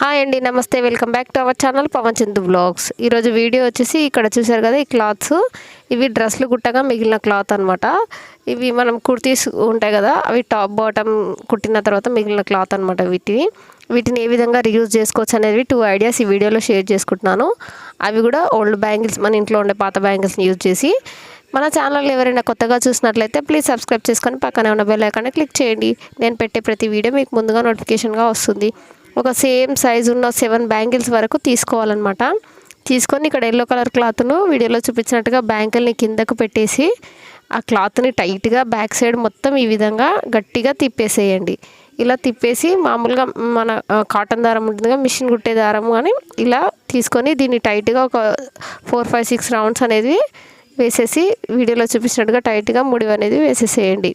Hi అండి నమస్తే. Welcome back to our channel Pavan Chandu blogs ఈరోజు వీడియో వచ్చేసి ఇక్కడ చూసారు కదా ఈ క్లాత్స్ ఇవి డ్రెస్లు కుట్టగా మిగిలిన క్లాత్ అనమాట ఇవి మనం కుర్తీస్ ఉంటాయి కదా అవి టాప్ బాటమ్ కుట్టిన తర్వాత మిగిలిన క్లాత్ అనమాట వీటిని వీటిని ఏ విధంగా రియూజ్ చేసుకోవచ్చు అనేది టూ ఐడియాస్ ఈ వీడియోలో షేర్ చేసుకుంటున్నాను. అవి కూడా ఓల్డ్ బ్యాంగిల్స్ మన ఇంట్లో ఉండే పాత బ్యాంగిల్స్ని యూజ్ చేసి. మన ఛానల్ ఎవరైనా కొత్తగా చూసినట్లయితే ప్లీజ్ సబ్స్క్రైబ్ చేసుకొని పక్కనే ఉన్న బెల్ ఐకాన్ని క్లిక్ చేయండి. నేను పెట్టే ప్రతి వీడియో మీకు ముందుగా నోటిఫికేషన్గా వస్తుంది. ఒక సేమ్ సైజు ఉన్న సెవెన్ బ్యాంగిల్స్ వరకు తీసుకోవాలన్నమాట. తీసుకొని ఇక్కడ ఎల్లో కలర్ క్లాత్ను వీడియోలో చూపించినట్టుగా బ్యాంగిల్ని కిందకు పెట్టేసి ఆ క్లాత్ని టైట్గా బ్యాక్ సైడ్ మొత్తం ఈ విధంగా గట్టిగా తిప్పేసేయండి. ఇలా తిప్పేసి మామూలుగా మన కాటన్ దారం ఉంటుందిగా మిషన్ కుట్టే దారం కానీ ఇలా తీసుకొని దీన్ని టైట్గా ఒక ఫోర్ ఫైవ్ సిక్స్ రౌండ్స్ అనేది వేసేసి వీడియోలో చూపించినట్టుగా టైట్గా ముడి అనేది వేసేసేయండి.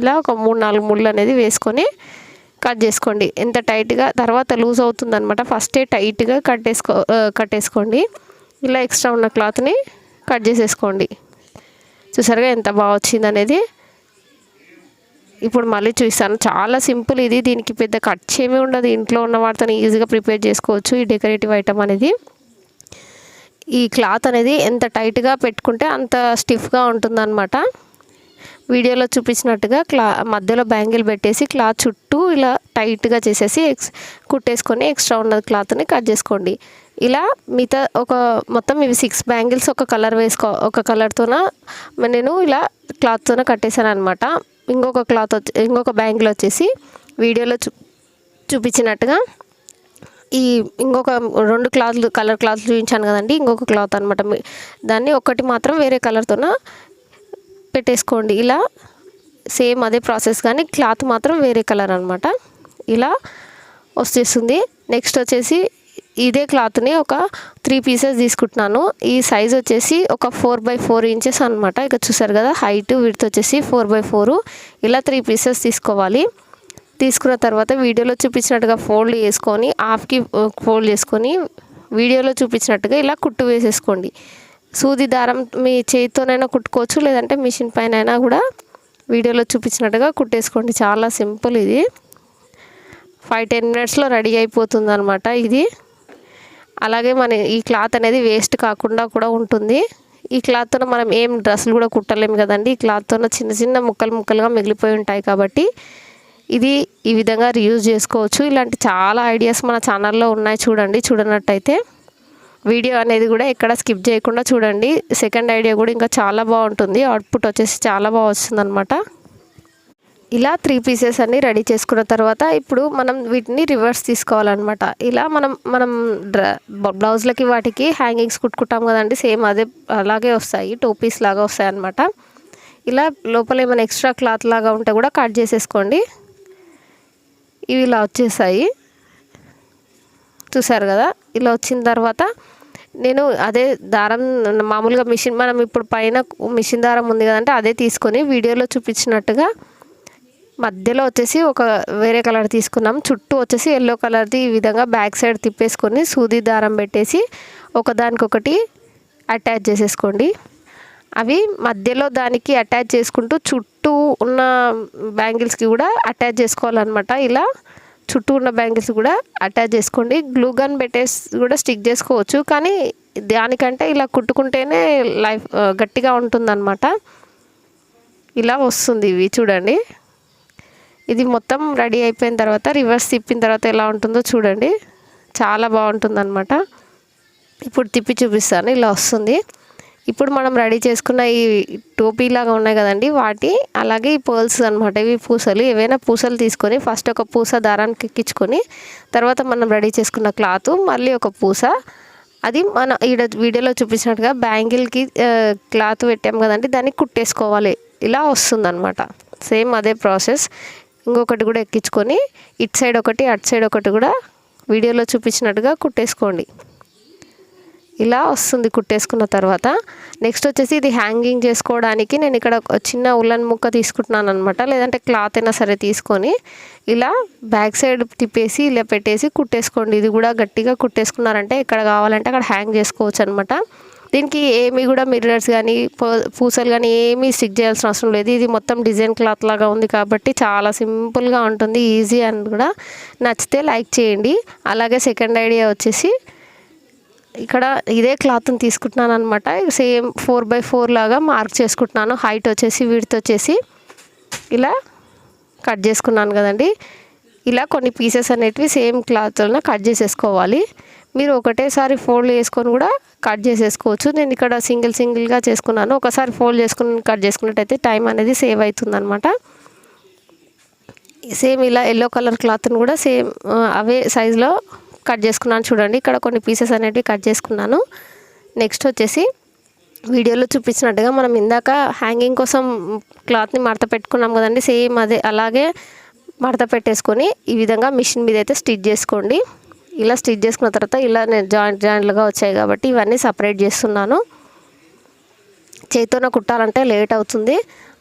ఇలా ఒక మూడు నాలుగు ముళ్ళు అనేది వేసుకొని కట్ చేసుకోండి. ఎంత టైట్గా తర్వాత లూజ్ అవుతుంది అనమాట ఫస్టే టైట్గా కట్టేసుకో కట్టేసుకోండి ఇలా ఎక్స్ట్రా ఉన్న క్లాత్ని కట్ చేసేసుకోండి. చూసారుగా ఎంత బాగా వచ్చింది అనేది? ఇప్పుడు మళ్ళీ చూస్తాను. చాలా సింపుల్ ఇది. దీనికి పెద్ద ఖర్చు ఏమీ ఉండదు. ఇంట్లో ఉన్న వాటితో ఈజీగా ప్రిపేర్ చేసుకోవచ్చు ఈ డెకరేటివ్ ఐటమ్ అనేది. ఈ క్లాత్ అనేది ఎంత టైట్గా పెట్టుకుంటే అంత స్టిఫ్గా ఉంటుందన్నమాట. వీడియోలో చూపించినట్టుగా క్లా మధ్యలో బ్యాంగిల్ పెట్టేసి క్లాత్ చుట్టూ ఇలా టైట్గా చేసేసి ఎక్స్ కుట్టేసుకొని ఎక్స్ట్రా ఉన్న క్లాత్ని కట్ చేసుకోండి. ఇలా మిగతా ఒక మొత్తం ఇవి సిక్స్ బ్యాంగిల్స్ ఒక కలర్ వేసుకో ఒక కలర్తోన నేను ఇలా క్లాత్తోన కట్టేశాను అనమాట ఇంకొక క్లాత్ వచ్చి ఇంకొక బ్యాంగిల్ వచ్చేసి వీడియోలో చూ చూపించినట్టుగా ఈ ఇంకొక రెండు క్లాత్లు కలర్ క్లాత్లు చూపించాను కదండి ఇంకొక క్లాత్ అనమాట దాన్ని ఒకటి మాత్రం వేరే కలర్తోన పెట్టేసుకోండి. ఇలా సేమ్ అదే ప్రాసెస్ కానీ క్లాత్ మాత్రం వేరే కలర్ అనమాట ఇలా వచ్చేస్తుంది నెక్స్ట్ వచ్చేసి ఇదే క్లాత్ని ఒక త్రీ పీసెస్ తీసుకుంటున్నాను. ఈ సైజ్ వచ్చేసి ఒక ఫోర్ బై ఫోర్ ఇంచెస్ అనమాట ఇక చూసారు కదా హైట్ విడ్త్ వచ్చేసి ఫోర్ బై ఫోర్. ఇలా త్రీ పీసెస్ తీసుకోవాలి. తీసుకున్న తర్వాత వీడియోలో చూపించినట్టుగా ఫోల్డ్ చేసుకొని హాఫ్కి ఫోల్డ్ చేసుకొని వీడియోలో చూపించినట్టుగా ఇలా కుట్టు వేసేసుకోండి. సూది దారం మీ చేతితోనైనా కుట్టుకోవచ్చు లేదంటే మిషన్ పైన అయినా కూడా వీడియోలో చూపించినట్టుగా కుట్టేసుకోండి. చాలా సింపుల్ ఇది. ఫైవ్ టెన్ మినిట్స్లో రెడీ అయిపోతుంది అనమాట ఇది. అలాగే మన ఈ క్లాత్ అనేది వేస్ట్ కాకుండా కూడా ఉంటుంది. ఈ క్లాత్తో మనం ఏం డ్రెస్సులు కూడా కుట్టలేము కదండి. ఈ క్లాత్తో చిన్న చిన్న ముక్కలు ముక్కలుగా మిగిలిపోయి ఉంటాయి కాబట్టి ఇది ఈ విధంగా రీయూజ్ చేసుకోవచ్చు. ఇలాంటి చాలా ఐడియాస్ మన ఛానల్లో ఉన్నాయి చూడండి చూడనట్టయితే. వీడియో అనేది కూడా ఎక్కడ స్కిప్ చేయకుండా చూడండి. సెకండ్ ఐడియా కూడా ఇంకా చాలా బాగుంటుంది. అవుట్పుట్ వచ్చేసి చాలా బాగా వస్తుందన్నమాట. ఇలా త్రీ పీసెస్ అన్ని రెడీ చేసుకున్న తర్వాత ఇప్పుడు మనం వీటిని రివర్స్ తీసుకోవాలన్నమాట. ఇలా మనం మనం డ్ర బ్లౌజ్లకి వాటికి హ్యాంగింగ్స్ కుట్టుకుంటాం కదండి. సేమ్ అదే అలాగే వస్తాయి. టోపీస్ లాగా వస్తాయి అన్నమాట ఇలా లోపల ఏమైనా ఎక్స్ట్రా క్లాత్ లాగా ఉంటే కూడా కట్ చేసేసుకోండి. ఇవి ఇలా వచ్చేసాయి. చూసారు కదా? ఇలా వచ్చిన తర్వాత నేను అదే దారం మామూలుగా మిషన్ మనం ఇప్పుడు పైన మిషన్ దారం ఉంది కదంటే అదే తీసుకొని వీడియోలో చూపించినట్టుగా మధ్యలో వచ్చేసి ఒక వేరే కలర్ తీసుకున్నాం. చుట్టూ వచ్చేసి ఎల్లో కలర్ది ఈ విధంగా బ్యాక్ సైడ్ తిప్పేసుకొని సూది దారం పెట్టేసి ఒకదానికొకటి అటాచ్ చేసేసుకోండి. అవి మధ్యలో దానికి అటాచ్ చేసుకుంటూ చుట్టూ ఉన్న బ్యాంగిల్స్కి కూడా అటాచ్ చేసుకోవాలన్నమాట. ఇలా చుట్టూ ఉన్న బ్యాంగిల్స్ కూడా అటాచ్ చేసుకోండి. గ్లూ గన్ పెట్టేసి కూడా స్టిక్ చేసుకోవచ్చు. కానీ దానికంటే ఇలా కుట్టుకుంటేనే లైఫ్ గట్టిగా ఉంటుందన్నమాట. ఇలా వస్తుంది ఇవి చూడండి. ఇది మొత్తం రెడీ అయిపోయిన తర్వాత రివర్స్ తిప్పిన తర్వాత ఎలా ఉంటుందో చూడండి. చాలా బాగుంటుందన్నమాట. ఇప్పుడు తిప్పి చూపిస్తాను. ఇలా వస్తుంది. ఇప్పుడు మనం రెడీ చేసుకున్న ఈ టోపీ లాగా ఉన్నాయి కదండి వాటి అలాగే ఈ పర్ల్స్ అనమాట ఇవి పూసలు ఏవైనా పూసలు తీసుకొని ఫస్ట్ ఒక పూస దారానికి ఎక్కించుకొని తర్వాత మనం రెడీ చేసుకున్న క్లాత్ మళ్ళీ ఒక పూస. అది మన ఈడ వీడియోలో చూపించినట్టుగా బ్యాంగిల్కి క్లాత్ పెట్టాం కదండి దాన్ని కుట్టేసుకోవాలి. ఇలా వస్తుందన్నమాట. సేమ్ అదే ప్రాసెస్. ఇంకొకటి కూడా ఎక్కించుకొని ఇటు సైడ్ ఒకటి అటు సైడ్ ఒకటి కూడా వీడియోలో చూపించినట్టుగా కుట్టేసుకోండి. ఇలా వస్తుంది కుట్టేసుకున్న తర్వాత. నెక్స్ట్ వచ్చేసి ఇది హ్యాంగింగ్ చేసుకోవడానికి నేను ఇక్కడ చిన్న ఉల్లన్ ముక్క తీసుకుంటున్నాను అనమాట లేదంటే క్లాత్ అయినా సరే తీసుకొని ఇలా బ్యాక్ సైడ్ తిప్పేసి ఇలా పెట్టేసి కుట్టేసుకోండి. ఇది కూడా గట్టిగా కుట్టేసుకున్నారంటే ఎక్కడ కావాలంటే అక్కడ హ్యాంగ్ చేసుకోవచ్చు అనమాట దీనికి ఏమీ కూడా మిర్రర్స్ కానీ పూసలు కానీ ఏమీ స్టిక్ చేయాల్సిన అవసరం లేదు. ఇది మొత్తం డిజైన్ క్లాత్ లాగా ఉంది కాబట్టి చాలా సింపుల్గా ఉంటుంది ఈజీ అని కూడా నచ్చితే లైక్ చేయండి. అలాగే సెకండ్ ఐడియా వచ్చేసి ఇక్కడ ఇదే క్లాత్ని తీసుకుంటున్నాను అనమాట సేమ్ ఫోర్ బై ఫోర్ లాగా మార్క్ చేసుకుంటున్నాను. హైట్ వచ్చేసి విడ్త్ వచ్చేసి ఇలా కట్ చేసుకున్నాను కదండి. ఇలా కొన్ని పీసెస్ అనేటివి సేమ్ క్లాత్లో కట్ చేసేసుకోవాలి. మీరు ఒకటేసారి ఫోల్డ్ చేసుకొని కూడా కట్ చేసేసుకోవచ్చు. నేను ఇక్కడ సింగిల్ సింగిల్గా చేసుకున్నాను. ఒకసారి ఫోల్డ్ చేసుకుని కట్ చేసుకున్నట్టయితే టైం అనేది సేవ్ అవుతుంది అనమాట సేమ్ ఇలా ఎల్లో కలర్ క్లాత్ని కూడా సేమ్ అవే సైజులో కట్ చేసుకున్నాను చూడండి. ఇక్కడ కొన్ని పీసెస్ అనేటివి కట్ చేసుకున్నాను. నెక్స్ట్ వచ్చేసి వీడియోలో చూపించినట్టుగా మనం ఇందాక హ్యాంగింగ్ కోసం క్లాత్ని మడత పెట్టుకున్నాం కదండి. సేమ్ అదే అలాగే మడత పెట్టేసుకొని ఈ విధంగా మిషన్ మీద అయితే స్టిచ్ చేసుకోండి. ఇలా స్టిచ్ చేసుకున్న తర్వాత ఇలా నేను జాయింట్ జాయింట్లుగా వచ్చాయి కాబట్టి ఇవన్నీ సపరేట్ చేస్తున్నాను. చేతితోనే కుట్టాలంటే లేట్ అవుతుంది.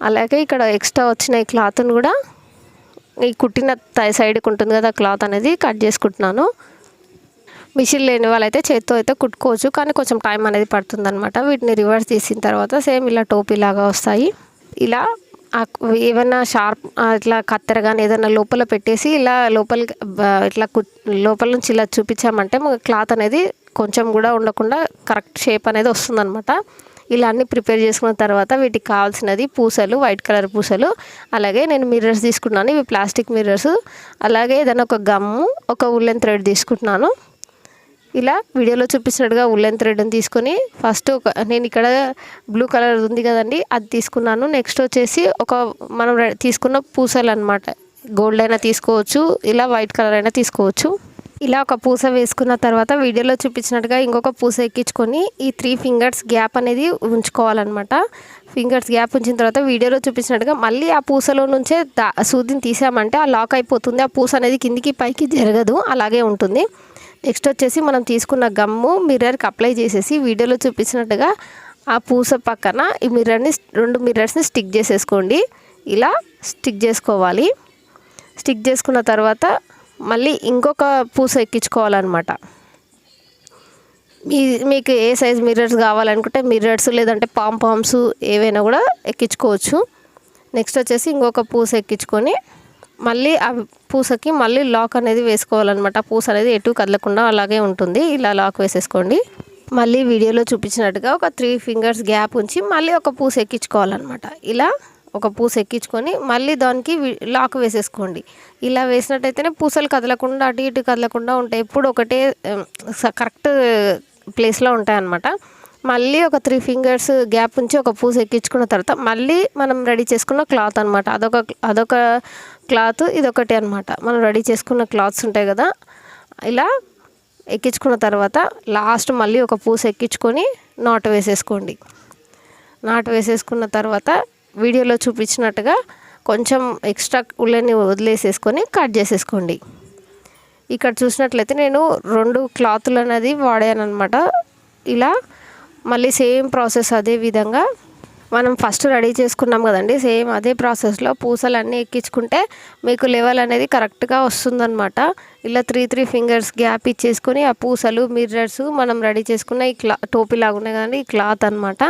అలాగే ఇక్కడ ఎక్స్ట్రా వచ్చిన ఈ క్లాత్ని కూడా. ఈ కుట్టిన సైడ్కి ఉంటుంది కదా క్లాత్ అనేది కట్ చేసుకుంటున్నాను. మిషన్ లేని వాళ్ళైతే చేత్తో అయితే కుట్టుకోవచ్చు. కానీ కొంచెం టైం అనేది పడుతుంది అనమాట వీటిని రివర్స్ తీసిన తర్వాత సేమ్ ఇలా టోపీ లాగా వస్తాయి. ఇలా ఏమైనా షార్ప్ ఇట్లా కత్తెర కానీ ఏదైనా లోపల పెట్టేసి ఇలా లోపలికి ఇట్లా లోపల నుంచి ఇలా చూపించామంటే క్లాత్ అనేది కొంచెం కూడా ఉండకుండా కరెక్ట్ షేప్ అనేది వస్తుందన్నమాట. ఇలా అన్నీ ప్రిపేర్ చేసుకున్న తర్వాత వీటికి కావాల్సినది పూసలు వైట్ కలర్ పూసలు అలాగే నేను మిర్రర్స్ తీసుకున్నాను. ఇవి ప్లాస్టిక్ మిర్రర్స్. అలాగే ఏదైనా ఒక గమ్ము ఒక ఉల్లెన్ థ్రెడ్ తీసుకుంటున్నాను. ఇలా వీడియోలో చూపించినట్టుగా ఉల్లెన్ థ్రెడ్ని తీసుకొని ఫస్ట్ ఒక నేను ఇక్కడ బ్లూ కలర్ ఉంది కదండి అది తీసుకున్నాను. నెక్స్ట్ వచ్చేసి ఒక మనం తీసుకున్న పూసలు అనమాట గోల్డ్ అయినా తీసుకోవచ్చు ఇలా వైట్ కలర్ అయినా తీసుకోవచ్చు. ఇలా ఒక పూస వేసుకున్న తర్వాత వీడియోలో చూపించినట్టుగా ఇంకొక పూస ఎక్కించుకొని ఈ త్రీ ఫింగర్స్ గ్యాప్ అనేది ఉంచుకోవాలన్నమాట. ఫింగర్స్ గ్యాప్ ఉంచిన తర్వాత వీడియోలో చూపించినట్టుగా మళ్ళీ ఆ పూసలో నుంచే దా సూదిని తీసామంటే ఆ లాక్ అయిపోతుంది. ఆ పూస అనేది కిందికి పైకి జరగదు అలాగే ఉంటుంది. నెక్స్ట్ వచ్చేసి మనం తీసుకున్న గమ్ము మిర్రర్కి అప్లై చేసేసి వీడియోలో చూపించినట్టుగా ఆ పూస పక్కన ఈ మిర్రర్ని రెండు మిర్రర్స్ని స్టిక్ చేసేసుకోండి. ఇలా స్టిక్ చేసుకోవాలి. స్టిక్ చేసుకున్న తర్వాత మళ్ళీ ఇంకొక పూస ఎక్కించుకోవాలన్నమాట. మీ మీకు ఏ సైజ్ మిర్రర్స్ కావాలనుకుంటే మిర్రర్స్ లేదంటే పామ్ పామ్స్ ఏవైనా కూడా ఎక్కించుకోవచ్చు. నెక్స్ట్ వచ్చేసి ఇంకొక పూస ఎక్కించుకొని మళ్ళీ ఆ పూసకి మళ్ళీ లాక్ అనేది వేసుకోవాలన్నమాట. పూస అనేది ఎటు కదలకుండా అలాగే ఉంటుంది. ఇలా లాక్ వేసేసుకోండి. మళ్ళీ వీడియోలో చూపించినట్టుగా ఒక త్రీ ఫింగర్స్ గ్యాప్ ఉంచి మళ్ళీ ఒక పూస ఎక్కించుకోవాలన్నమాట. ఇలా ఒక పూస ఎక్కించుకొని మళ్ళీ దానికి లాక్ వేసేసుకోండి. ఇలా వేసినట్టయితేనే పూసలు కదలకుండా అటు ఇటు కదలకుండా ఉంటాయి. ఎప్పుడు ఒకటే కరెక్ట్ ప్లేస్లో ఉంటాయన్నమాట. మళ్ళీ ఒక త్రీ ఫింగర్స్ గ్యాప్ ఉంచి ఒక పూస ఎక్కించుకున్న తర్వాత మళ్ళీ మనం రెడీ చేసుకున్న క్లాత్ అనమాట అదొక అదొక క్లాత్ ఇదొకటి అనమాట మనం రెడీ చేసుకున్న క్లాత్స్ ఉంటాయి కదా ఇలా ఎక్కించుకున్న తర్వాత లాస్ట్ మళ్ళీ ఒక పూస ఎక్కించుకొని నాటు వేసేసుకోండి. నాటు వేసేసుకున్న తర్వాత వీడియోలో చూపించినట్టుగా కొంచెం ఎక్స్ట్రా ఉల్లెని వదిలేసేసుకొని కట్ చేసేసుకోండి. ఇక్కడ చూసినట్లయితే నేను రెండు క్లాతులు అనేది వాడాను అనమాట ఇలా మళ్ళీ సేమ్ ప్రాసెస్ అదే విధంగా మనం ఫస్ట్ రెడీ చేసుకున్నాం కదండి సేమ్ అదే ప్రాసెస్లో పూసలు అన్నీ ఎక్కించుకుంటే మీకు లెవెల్ అనేది కరెక్ట్గా వస్తుందన్నమాట. ఇలా త్రీ త్రీ ఫింగర్స్ గ్యాప్ ఇచ్చేసుకొని ఆ పూసలు మిర్రర్స్ మనం రెడీ చేసుకున్న ఈ క్లా టోపీ లాగా ఉన్నాయి కదండి ఈ క్లాత్ అనమాట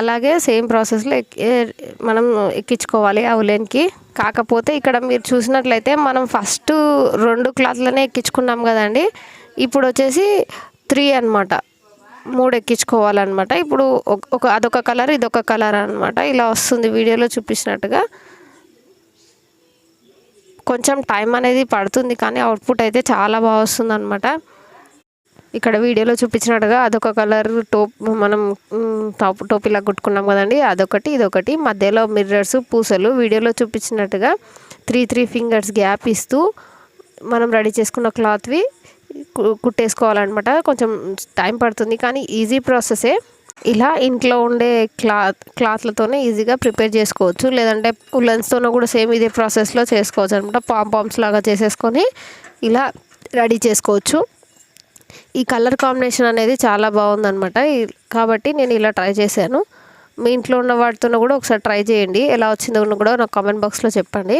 అలాగే సేమ్ ప్రాసెస్లో మనం ఎక్కించుకోవాలి ఆ ఉలెన్కి. కాకపోతే ఇక్కడ మీరు చూసినట్లయితే మనం ఫస్ట్ రెండు క్లాత్లనే ఎక్కించుకున్నాం కదండి ఇప్పుడు వచ్చేసి త్రీ అనమాట మూడు ఎక్కించుకోవాలన్నమాట ఇప్పుడు ఒక అదొక కలర్ ఇదొక కలర్ అనమాట ఇలా వస్తుంది వీడియోలో చూపించినట్టుగా. కొంచెం టైం అనేది పడుతుంది కానీ అవుట్పుట్ అయితే చాలా బాగా వస్తుంది అనమాట ఇక్కడ వీడియోలో చూపించినట్టుగా అదొక కలర్ టోప్ మనం టాప్ టోపీలా కుట్టుకున్నాం కదండి. అదొకటి ఇదొకటి. మధ్యలో మిర్రర్స్ పూసలు వీడియోలో చూపించినట్టుగా త్రీ త్రీ ఫింగర్స్ గ్యాప్ ఇస్తూ మనం రెడీ చేసుకున్న క్లాత్వి కుట్టేసుకోవాలన్నమాట. కొంచెం టైం పడుతుంది కానీ ఈజీ ప్రాసెసే. ఇలా ఇంట్లో ఉండే క్లాత్ క్లాత్లతోనే ఈజీగా ప్రిపేర్ చేసుకోవచ్చు. లేదంటే ఉలన్స్తోనూ కూడా సేమ్ ఇదే ప్రాసెస్లో చేసుకోవచ్చు అనమాట పామ్ పామ్స్ లాగా చేసేసుకొని ఇలా రెడీ చేసుకోవచ్చు. ఈ కలర్ కాంబినేషన్ అనేది చాలా బాగుందనమాట కాబట్టి నేను ఇలా ట్రై చేశాను. మీ ఇంట్లో ఉన్న వాటితో కూడా ఒకసారి ట్రై చేయండి. ఎలా వచ్చిందో కూడా నాకు కామెంట్ బాక్స్లో చెప్పండి.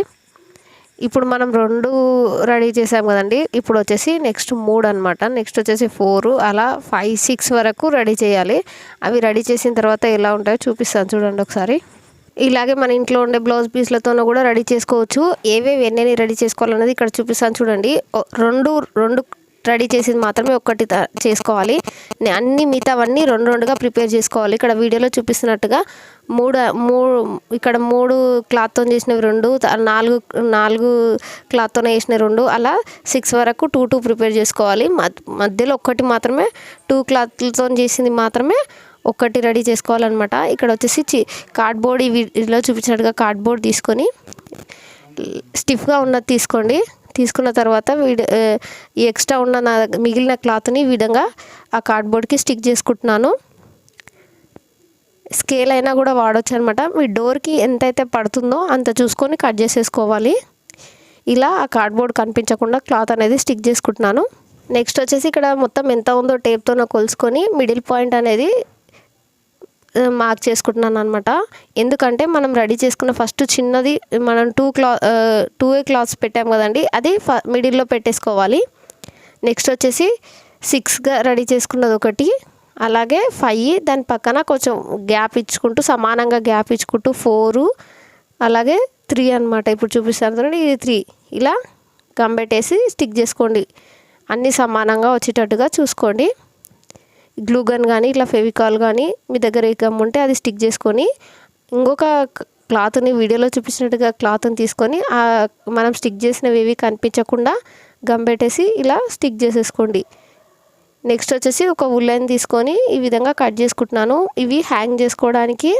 ఇప్పుడు మనం రెండు రెడీ చేసాం కదండి. ఇప్పుడు వచ్చేసి నెక్స్ట్ మూడు అనమాట నెక్స్ట్ వచ్చేసి ఫోర్ అలా ఫైవ్ సిక్స్ వరకు రెడీ చేయాలి. అవి రెడీ చేసిన తర్వాత ఎలా ఉంటాయో చూపిస్తాను చూడండి ఒకసారి. ఇలాగే మన ఇంట్లో ఉండే బ్లౌజ్ పీస్లతోనూ కూడా రెడీ చేసుకోవచ్చు. ఏవేవి ఎన్నెన్ని రెడీ చేసుకోవాలన్నది ఇక్కడ చూపిస్తాను చూడండి. రెండు రెండు రెడీ చేసింది మాత్రమే ఒక్కటి త- చేసుకోవాలి. అన్ని మిగతావన్నీ రెండు రెండుగా ప్రిపేర్ చేసుకోవాలి. ఇక్కడ వీడియోలో చూపిస్తున్నట్టుగా మూడు మూడు ఇక్కడ మూడు క్లాత్తో చేసినవి రెండు నాలుగు నాలుగు క్లాత్తో వేసిన రెండు అలా సిక్స్ వరకు టూ టూ ప్రిపేర్ చేసుకోవాలి. మధ్యలో ఒక్కటి మాత్రమే టూ క్లాత్లతో చేసింది మాత్రమే ఒక్కటి రెడీ చేసుకోవాలన్నమాట. ఇక్కడ వచ్చేసి చి కార్డ్బోర్డ్ ఈ వీడియోలో చూపించినట్టుగా కార్డ్బోర్డ్ తీసుకొని స్టిఫ్గా ఉన్నది తీసుకోండి. తీసుకున్న తర్వాత వీడ ఈ ఎక్స్ట్రా ఉన్న నా మిగిలిన క్లాత్ని ఈ విధంగా ఆ కార్డ్బోర్డ్కి స్టిక్ చేసుకుంటున్నాను. స్కేల్ అయినా కూడా వాడవచ్చు అనమాట మీ డోర్కి ఎంతైతే పడుతుందో అంత చూసుకొని కట్ చేసేసుకోవాలి. ఇలా ఆ కార్డ్బోర్డ్ కనిపించకుండా క్లాత్ అనేది స్టిక్ చేసుకుంటున్నాను. నెక్స్ట్ వచ్చేసి ఇక్కడ మొత్తం ఎంత ఉందో టేప్తో కొలుసుకొని మిడిల్ పాయింట్ అనేది మార్క్ చేసుకుంటున్నాను అనమాట ఎందుకంటే మనం రెడీ చేసుకున్న ఫస్ట్ చిన్నది మనం టూ క్లా టూ ఏ క్లాత్స్ పెట్టాం కదండి అది ఫ మిడిల్లో పెట్టేసుకోవాలి. నెక్స్ట్ వచ్చేసి సిక్స్గా రెడీ చేసుకున్నది ఒకటి అలాగే ఫైవ్ దాని పక్కన కొంచెం గ్యాప్ ఇచ్చుకుంటూ సమానంగా గ్యాప్ ఇచ్చుకుంటూ ఫోరు అలాగే త్రీ అనమాట ఇప్పుడు చూపిస్తాను చూడండి ఇది త్రీ ఇలా గమ్ పెట్టేసి స్టిక్ చేసుకోండి. అన్నీ సమానంగా వచ్చేటట్టుగా చూసుకోండి. గ్లూగన్ కానీ ఇట్లా ఫెవికాల్ కానీ మీ దగ్గర ఏ గమ్ ఉంటే అది స్టిక్ చేసుకొని ఇంకొక క్లాత్ని వీడియోలో చూపించినట్టుగా క్లాత్ని తీసుకొని ఆ మనం స్టిక్ చేసినవి ఏవి కనిపించకుండా గమ్ పెట్టేసి ఇలా స్టిక్ చేసేసుకోండి. నెక్స్ట్ వచ్చేసి ఒక ఉల్లెన్ తీసుకొని ఈ విధంగా కట్ చేసుకుంటున్నాను. ఇవి హ్యాంగ్ చేసుకోవడానికి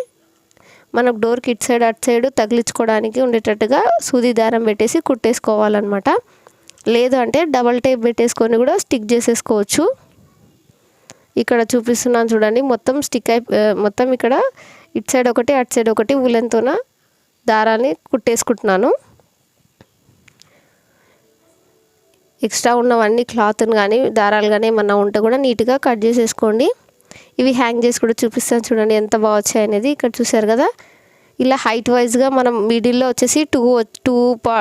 మనం డోర్కి ఇటు సైడ్ అటు సైడ్ తగిలించుకోవడానికి ఉండేటట్టుగా సూది దారం పెట్టేసి కుట్టేసుకోవాలన్నమాట. లేదు అంటే డబల్ టేప్ పెట్టేసుకొని కూడా స్టిక్ చేసేసుకోవచ్చు. ఇక్కడ చూపిస్తున్నాను చూడండి. మొత్తం స్టిక్ అయి మొత్తం ఇక్కడ ఇటు సైడ్ ఒకటి అటు సైడ్ ఒకటి ఉలెన్తోన దారాన్ని కుట్టేసుకుంటున్నాను. ఎక్స్ట్రా ఉన్నవన్నీ క్లాత్ని కానీ దారాలు కానీ ఏమన్నా ఉంటే కూడా నీట్గా కట్ చేసేసుకోండి. ఇవి హ్యాంగ్ చేసి కూడా చూపిస్తాను చూడండి ఎంత బాగా వచ్చాయనేది. ఇక్కడ చూసారు కదా? ఇలా హైట్ వైజ్గా మనం మిడిల్లో వచ్చేసి టూ టూ పా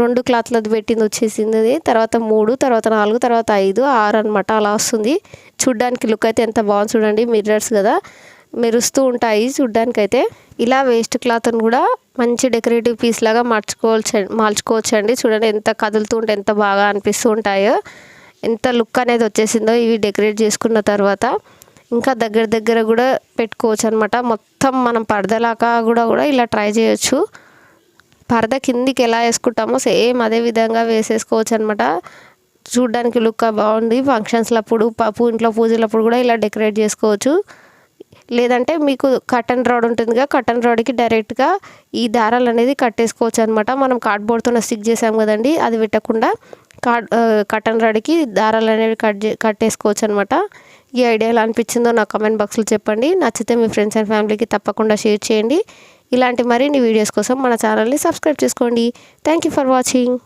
రెండు క్లాత్లది పెట్టింది వచ్చేసింది అది. తర్వాత మూడు తర్వాత నాలుగు తర్వాత ఐదు ఆరు అనమాట అలా వస్తుంది. చూడ్డానికి లుక్ అయితే ఎంత బాగుంది చూడండి మిర్రర్స్ కదా. మెరుస్తూ ఉంటాయి చూడ్డానికైతే. ఇలా వేస్ట్ క్లాత్ని కూడా మంచి డెకరేటివ్ పీస్ లాగా మార్చుకోవచ్చు మార్చుకోవచ్చు అండి చూడండి ఎంత కదులుతూ ఉంటే ఎంత బాగా అనిపిస్తూ ఉంటాయో ఎంత లుక్ అనేది వచ్చేసిందో ఇవి డెకరేట్ చేసుకున్న తర్వాత. ఇంకా దగ్గర దగ్గర కూడా పెట్టుకోవచ్చు అనమాట మొత్తం మనం పరదలాగా కూడా కూడా ఇలా ట్రై చేయొచ్చు. పరద కిందికి ఎలా వేసుకుంటామో సేమ్ అదే విధంగా వేసేసుకోవచ్చు అనమాట చూడ్డానికి లుక్ బాగుంది ఫంక్షన్స్లప్పుడు పప్పు ఇంట్లో పూజలప్పుడు కూడా ఇలా డెకరేట్ చేసుకోవచ్చు. లేదంటే మీకు కటన్ రాడ్ ఉంటుందిగా కటన్ రాడ్కి డైరెక్ట్గా ఈ దారాలు అనేది కట్టేసుకోవచ్చు అనమాట మనం కార్డ్బోర్డ్తో స్టిక్ చేసాం కదండి అది పెట్టకుండా కార్డ్ కటన్ రాడ్కి దారాలు అనేవి కట్ చే కట్టేసుకోవచ్చు అనమాట ఈ ఐడియా ఎలా అనిపించిందో నా కామెంట్ బాక్స్లో చెప్పండి. నచ్చితే మీ ఫ్రెండ్స్ అండ్ ఫ్యామిలీకి తప్పకుండా షేర్ చేయండి. ఇలాంటి మరిన్ని వీడియోస్ కోసం మన ఛానల్ని సబ్స్క్రైబ్ చేసుకోండి. Thank you for watching